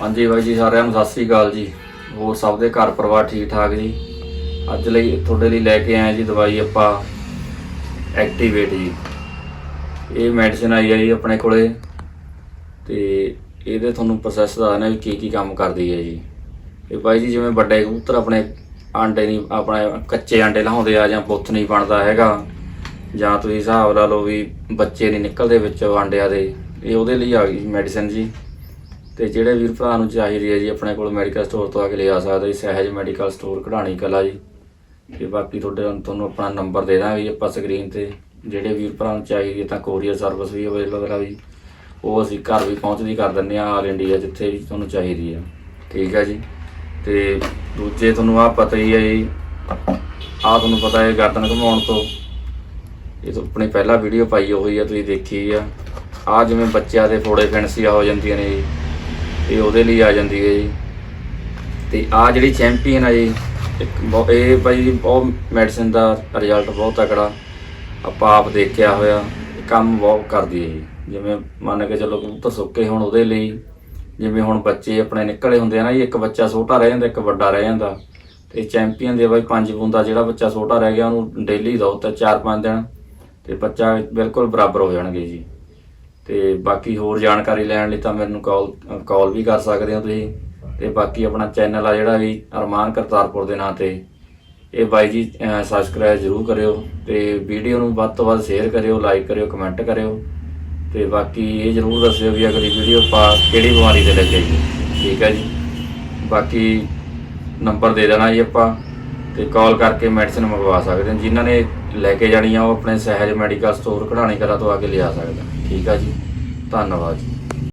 ਹਾਂਜੀ ਬਾਈ ਜੀ, ਸਾਰਿਆਂ ਨੂੰ ਸਤਿ ਸ੍ਰੀ ਅਕਾਲ ਜੀ। ਹੋਰ ਸਭ ਦੇ ਘਰ ਪਰਿਵਾਰ ਠੀਕ ਠਾਕ ਜੀ? ਅੱਜ ਲਈ ਤੁਹਾਡੇ ਲਈ ਲੈ ਕੇ ਆਏ ਜੀ ਦਵਾਈ ਆਪਾਂ ਐਕਟੀਵੇਟ ਜੀ। ਇਹ ਮੈਡੀਸਿਨ ਆਈ ਹੈ ਜੀ ਆਪਣੇ ਕੋਲੇ ਤੇ ਇਹਦੇ ਤੁਹਾਨੂੰ ਪ੍ਰੋਸੈਸ ਦੱਸਣਾ ਵੀ ਕੀ ਕੀ ਕੰਮ ਕਰਦੀ ਹੈ ਜੀ। ਇਹ ਬਾਈ ਜੀ ਜਿਵੇਂ ਵੱਡੇ ਕਬੂਤਰ ਆਪਣੇ ਆਂਡੇ ਨਹੀਂ, ਆਪਣੇ ਕੱਚੇ ਆਂਡੇ ਲਾਉਂਦੇ ਆ ਜਾਂ ਬੁੱਥ ਨਹੀਂ ਬਣਦਾ ਹੈਗਾ, ਜਾਂ ਤੁਸੀਂ ਹਿਸਾਬ ਲਾ ਲਓ ਵੀ ਬੱਚੇ ਨਹੀਂ ਨਿਕਲਦੇ ਵਿੱਚੋਂ ਆਂਡਿਆਂ ਦੇ, ਇਹ ਉਹਦੇ ਲਈ ਆ ਗਈ ਮੈਡੀਸਨ ਜੀ। ਤੇ ਜਿਹੜੇ ਵੀਰ ਭਰਾ ਨੂੰ ਚਾਹੀਦੀ ਹੈ ਜੀ, ਆਪਣੇ ਕੋਲ ਮੈਡੀਕਲ ਸਟੋਰ ਤੋਂ ਆ ਕੇ ਲੈ ਆ ਸਕਦਾ ਜੀ, ਸਹਿਜ ਮੈਡੀਕਲ ਸਟੋਰ ਕਢਾਣੀ ਕਲਾ ਜੀ। ਤੇ ਬਾਕੀ ਤੁਹਾਡੇ ਤੁਹਾਨੂੰ ਆਪਣਾ ਨੰਬਰ ਦੇ ਦਾਂਗੇ ਜੀ ਆਪਾਂ ਸਕਰੀਨ ਤੇ। ਜਿਹੜੇ ਵੀਰ ਭਰਾ ਨੂੰ ਚਾਹੀਦੀ ਹੈ ਤਾਂ ਕੋਰੀਅਰ ਸਰਵਿਸ ਵੀ ਅਵੇਲੇਬਲ ਆ ਜੀ। ਉਹ ਅਸੀਂ ਘਰ ਵੀ ਪਹੁੰਚਦੀ ਕਰ ਦਿੰਦੇ ਆ ਆਲ ਇੰਡੀਆ ਜਿੱਥੇ ਵੀ ਤੁਹਾਨੂੰ ਚਾਹੀਦੀ ਆ ਠੀਕ ਆ ਜੀ। ਤੇ ਦੂਜੇ ਤੁਹਾਨੂੰ ਆ ਪਤਾ ਹੀ ਹੈ ਜੀ ਆ ਤੁਹਾਨੂੰ ਪਤਾ ਹੈ ਗਰਦਨ ਘਮਾਉਣ ਤੋਂ। ਇਹ ਤਾਂ ਆਪਣੀ ਪਹਿਲਾ ਵੀਡੀਓ ਪਾਈ ਹੋਈ ਆ, ਤੁਸੀਂ ਦੇਖੀ ਆ। ਆ ਜਿਵੇਂ ਬੱਚਿਆਂ ਦੇ ਫੋੜੇ ਫੈਂਸੀਆਂ ਹੋ ਜਾਂਦੀਆਂ ਨੇ ਜੀ। ਇਹ ਉਹਦੇ ਲਈ ਆ ਜਾਂਦੀ ਹੈ ਜੀ। ਤੇ ਆ ਜਿਹੜੀ ਚੈਂਪੀਅਨ ਆ ਜੀ, ਇੱਕ ਬਹੁ- ਇਹ ਭਾਈ ਜੀ ਬਹੁਤ ਮੈਡੀਸਨ ਦਾ ਰਿਜ਼ਲਟ ਬਹੁਤ ਤਕੜਾ। ਆਪਾਂ ਆਪ ਦੇਖਿਆ ਹੋਇਆ ਕੰਮ ਬਹੁਤ ਕਰਦੀ ਹੈ ਜੀ। ਜਿਵੇਂ ਮੰਨ ਕੇ ਚੱਲੋ ਕਬੂਤਰ ਸੁੱਕੇ ਹੁਣ ਉਹਦੇ ਲਈ, ਜਿਵੇਂ ਹੁਣ ਬੱਚੇ ਆਪਣੇ ਨਿਕਲੇ ਹੁੰਦੇ ਆ ਨਾ ਜੀ, ਇੱਕ ਬੱਚਾ ਛੋਟਾ ਰਹਿ ਜਾਂਦਾ, ਇੱਕ ਵੱਡਾ ਰਹਿ ਜਾਂਦਾ। ਤੇ ਚੈਂਪੀਅਨ ਦੇ ਬਾਈ ਪੰਜ ਬੂੰਦਾ, ਜਿਹੜਾ ਬੱਚਾ ਛੋਟਾ ਰਹਿ ਗਿਆ, ਉਹਨੂੰ ਡੇਲੀ ਦੋ ਤਾਂ 4-5 ਦਿਨ, ਤੇ ਬੱਚਾ ਬਿਲਕੁਲ ਬਰਾਬਰ ਹੋ ਜਾਣਗੇ ਜੀ। ਤੇ ਬਾਕੀ ਹੋਰ ਜਾਣਕਾਰੀ ਲੈਣ ਲਈ ਤਾਂ ਮੈਨੂੰ ਕਾਲ ਕਾਲ ਵੀ ਕਰ ਸਕਦੇ ਹੋ ਤੁਸੀਂ। ਤੇ ਬਾਕੀ ਆਪਣਾ ਚੈਨਲ ਆ ਜਿਹੜਾ ਵੀ ਅਰਮਾਨ ਕਰਤਾਰਪੁਰ ਦੇ ਨਾਂ ਤੇ। ਇਹ ਬਾਈ ਜੀ ਸਬਸਕ੍ਰਾਈਬ ਜ਼ਰੂਰ ਕਰਿਓ ਤੇ ਵੀਡੀਓ ਨੂੰ ਵੱਧ ਤੋਂ ਵੱਧ ਸ਼ੇਅਰ ਕਰਿਓ ਲਾਈਕ ਕਰਿਓ ਕਮੈਂਟ ਕਰਿਓ। ਤੇ ਬਾਕੀ ਇਹ ਜ਼ਰੂਰ ਦੱਸਿਓ ਵੀ ਅਗਲੀ ਵੀਡੀਓ ਆਪਾਂ ਕਿਹੜੀ ਬਿਮਾਰੀ ਤੇ ਲੱਗੇ ਜੀ। ਠੀਕ ਹੈ ਜੀ। ਬਾਕੀ ਨੰਬਰ ਦੇ ਦੇਣਾ ਜੀ ਆਪਾਂ। ਤੇ ਕਾਲ ਕਰਕੇ ਮੈਡੀਸਿਨ ਮੰਗਵਾ ਸਕਦੇ ਨੇ। ਜਿਨ੍ਹਾਂ ਨੇ ਲੈ ਕੇ ਜਾਣੀ ਆ ਉਹ ਆਪਣੇ ਸਹਿਜ ਮੈਡੀਕਲ ਸਟੋਰ ਕਢਾਣੀ ਕਰਾ ਤੋਂ ਆ ਕੇ ਲਿਆ ਸਕਦੇ ਠੀਕ ਆ ਜੀ। ਧੰਨਵਾਦ ਜੀ।